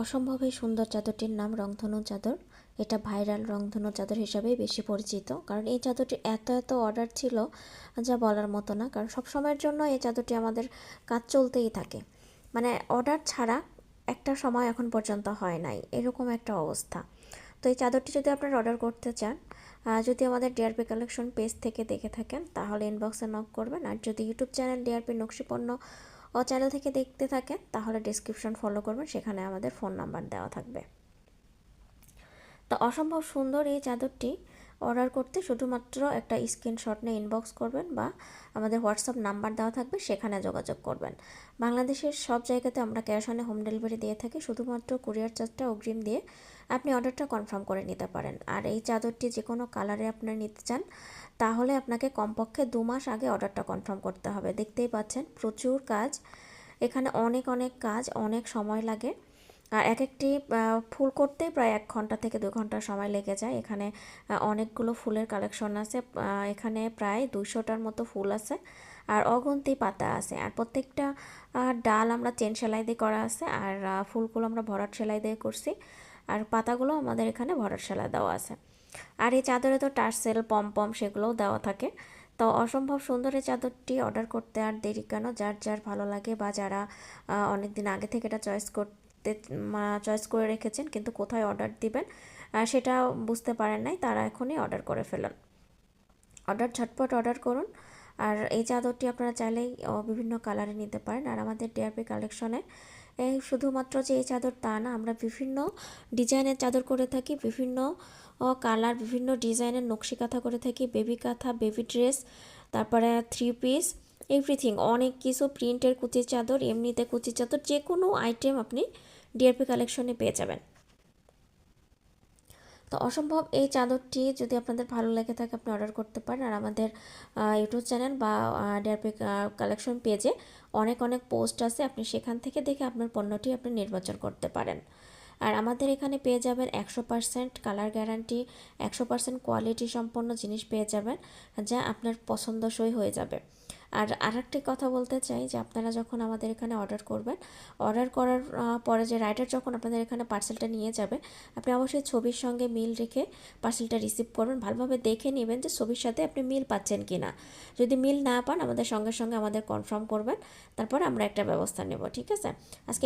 অসম্ভবই সুন্দর চাদরটির নাম রংধনু চাদর। এটা ভাইরাল রংধনু চাদর হিসাবেই বেশি পরিচিত। কারণ এই চাদরটির এত এত অর্ডার ছিল যা বলার মতো না। কারণ সব সময়ের জন্য এই চাদরটি আমাদের কাজ চলতেই থাকে। মানে অর্ডার ছাড়া একটা সময় এখন পর্যন্ত হয় নাই। এরকম একটা অবস্থা। তো এই চাদরটি যদি আপনারা অর্ডার করতে চান যদি আমাদের ডিআরপি কালেকশন পেজ থেকে দেখে থাকেন, তাহলে ইনবক্সে নক করবেন। আর যদি ইউটিউব চ্যানেল ডিআরপি নকশিপণ্য চ্যানেল থেকে দেখতে থাকেন, তাহলে ডিসক্রিপশন ফলো করবেন, সেখানে আমাদের ফোন নাম্বার দেওয়া থাকবে। তো অসম্ভব সুন্দর এই চাদরটি। অর্ডার করতে শুধুমাত্র একটা স্ক্রিনশট নিয়ে ইনবক্স করবেন বা আমাদের হোয়াটসঅ্যাপ নাম্বার দেওয়া থাকবে, সেখানে যোগাযোগ করবেন। বাংলাদেশের সব জায়গাতে আমরা ক্যাশ অনে হোম ডেলিভারি দিয়ে থাকি, শুধুমাত্র কুরিয়ার চার্জটা অগ্রিম দিয়ে আপনি অর্ডারটা কনফার্ম করে নিতে পারেন। আর এই চাদরটি যে কোনো কালারে আপনার নিতে চান, তাহলে আপনাকে কমপক্ষে দু মাস আগে অর্ডারটা কনফার্ম করতে হবে। দেখতেই পাচ্ছেন, প্রচুর কাজ, এখানে অনেক অনেক কাজ, অনেক সময় লাগে। এক একটি ফুল করতেই প্রায় এক ঘণ্টা থেকে দু ঘণ্টা সময় লেগে যায়। এখানে অনেকগুলো ফুলের কালেকশন আছে। এখানে প্রায় দুশোটার মতো ফুল আছে আর অগন্তি পাতা আছে। আর প্রত্যেকটা ডাল আমরা চেন সেলাই দিয়ে করা আছে আর ফুলগুলো আমরা ভরাট সেলাই দিয়ে করছি আর পাতাগুলো আমাদের এখানে ভরাট সেলাই দেওয়া আছে। আর এই চাদরে তো টার্সেল পম পম সেগুলোও দেওয়া থাকে। তো অসম্ভব সুন্দর এই চাদরটি অর্ডার করতে আর দেরি কেন? যার যার ভালো লাগে বা যারা অনেক দিন আগে থেকে এটা চয়েস করতে চয়েস করে রেখেছেন, কিন্তু কোথায় অর্ডার দিবেন সেটা বুঝতে পারেন নাই, তারা এখনই অর্ডার করে ফেলুন। অর্ডার ঝটপট অর্ডার করুন, আর এই চাদরটি আপনারা চাইলেই বিভিন্ন কালারে নিতে পারেন। আর আমাদের ডিআরপি কালেকশনে এই শুধুমাত্র যে এই চাদর তা না, আমরা বিভিন্ন ডিজাইনের চাদর করে থাকি, বিভিন্ন কালার বিভিন্ন ডিজাইনের নকশি কাঁথা করে থাকি বেবি কাঁথা বেবি ড্রেস তারপরে থ্রি পিস এভরিথিং অনেক কিছু প্রিন্টের কুচির চাদর, এমনিতে কুচির চাদর যে কোনো আইটেম আপনি ডিআরপি কালেকশনে পেয়ে যাবেন। তো অসম্ভব, এই চাদরটি যদি আপনাদের ভালো লেগে থাকে, আপনি অর্ডার করতে পারেন। আর আমাদের ইউটিউব চ্যানেল বা ডিআরপি কালেকশন পেজে অনেক অনেক পোস্ট আছে। আপনি সেখান থেকে দেখে আপনার পণ্যটি আপনি নির্বাচন করতে পারেন। আর আমাদের এখানে পেয়ে যাবেন একশো পার্সেন্ট কালার গ্যারান্টি একশো পার্সেন্ট কোয়ালিটি সম্পন্ন জিনিস পেয়ে যাবেন, যা আপনার পছন্দসই হয়ে যাবে। আর আর একটা কথা বলতে চাই যে আপনারা যখন আমাদের এখানে অর্ডার করবেন অর্ডার করার পরে যে রাইডার যখন আপনাদের এখানে পার্সেলটা নিয়ে যাবে, আপনি অবশ্যই ছবির সঙ্গে মিল রেখে পার্সেলটা রিসিভ করবেন। ভালোভাবে দেখে নেবেন যে ছবির সাথে আপনি মিল পাচ্ছেন কি না যদি মিল না পান, আমাদের সঙ্গে সঙ্গে আমাদের কনফার্ম করবেন, তারপর আমরা একটা ব্যবস্থা নেব, ঠিক আছে? আজকে